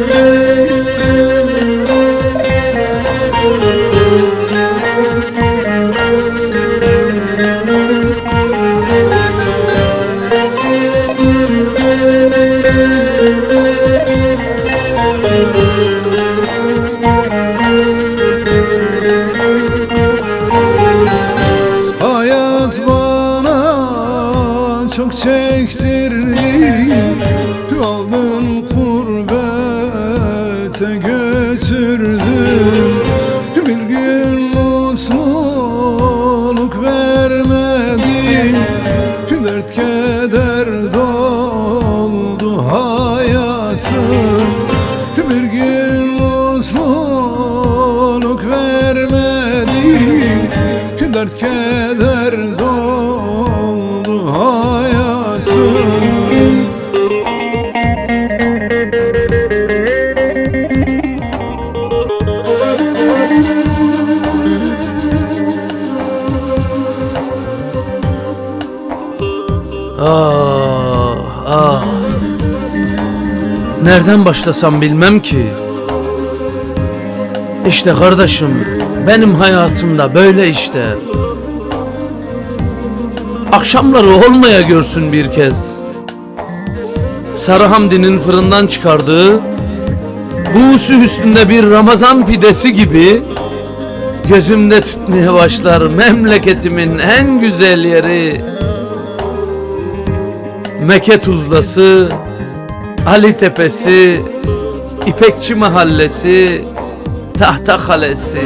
Hayat kurbete götürdün Bir gün mutluluk vermedin Dert keder doldu hayatım Bir gün mutluluk vermedin Dert keder Ah, ah. Nereden başlasam bilmem ki. İşte kardeşim, benim hayatımda böyle işte. Akşamları olmaya görsün bir kez. Sarı Hamdi'nin fırından çıkardığı buğusu üstünde bir Ramazan pidesi gibi gözümde tütmeye başlar memleketimin en güzel yeri. Meke Tuzlası, Ali Tepesi, İpekçi Mahallesi, Tahta Kalesi.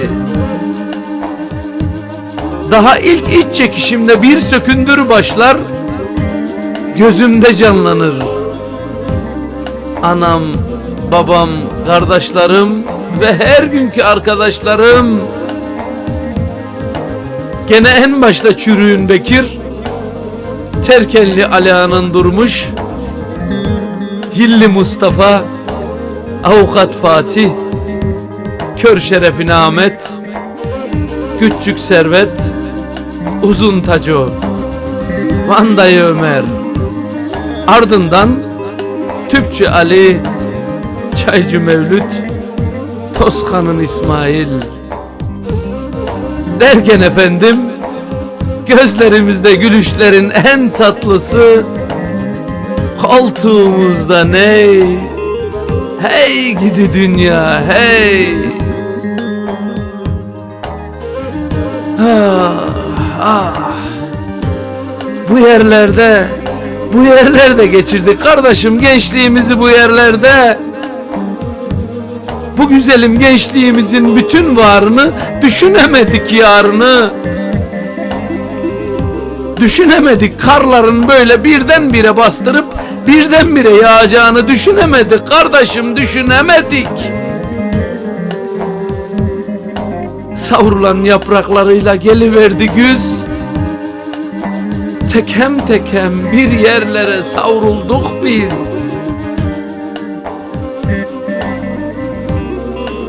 Daha ilk iç çekişimde bir sökündür başlar, gözümde canlanır. Anam, babam, kardeşlerim ve her günkü arkadaşlarım. Gene en başta çürüğün Bekir, Terkenli Alia'nın durmuş. Hilli Mustafa Avukat Fatih Kör Şerefine Ahmet Küçük Servet Uzun Taco Vandayı Ömer. Ardından Tüpçü Ali Çaycı Mevlüt Toskan'ın İsmail. Derken efendim Gözlerimizde gülüşlerin en tatlısı Koltuğumuzda ney? Hey gidi dünya hey! Ah, ah. Bu yerlerde Bu yerlerde geçirdik kardeşim gençliğimizi bu yerlerde. Bu güzelim gençliğimizin bütün varını Düşünemedik yarını Düşünemedik karların böyle birdenbire bastırıp birdenbire yağacağını düşünemedik kardeşim düşünemedik. Savrulan yapraklarıyla geliverdi güz. Tekem tekem bir yerlere savrulduk biz.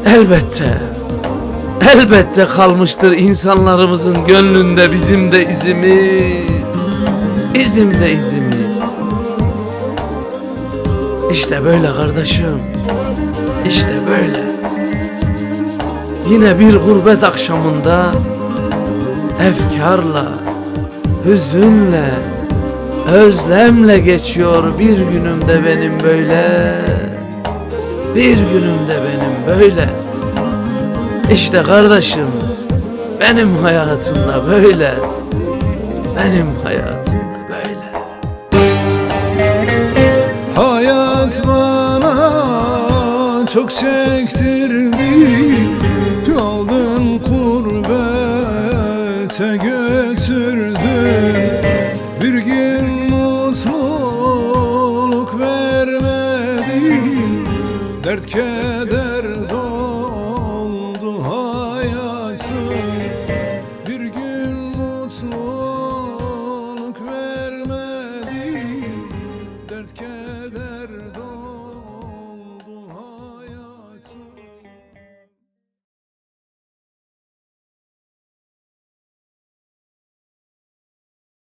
Elbette. Elbette kalmıştır insanlarımızın gönlünde bizim de izimiz. Bizim de izimiz. İşte böyle kardeşim. İşte böyle. Yine bir gurbet akşamında efkarla, hüzünle, özlemle geçiyor bir günümde benim böyle. Bir günümde benim böyle. İşte kardeşim benim hayatımda böyle. Benim hayatımda böyle. Hayat bana çok çektirdi soon.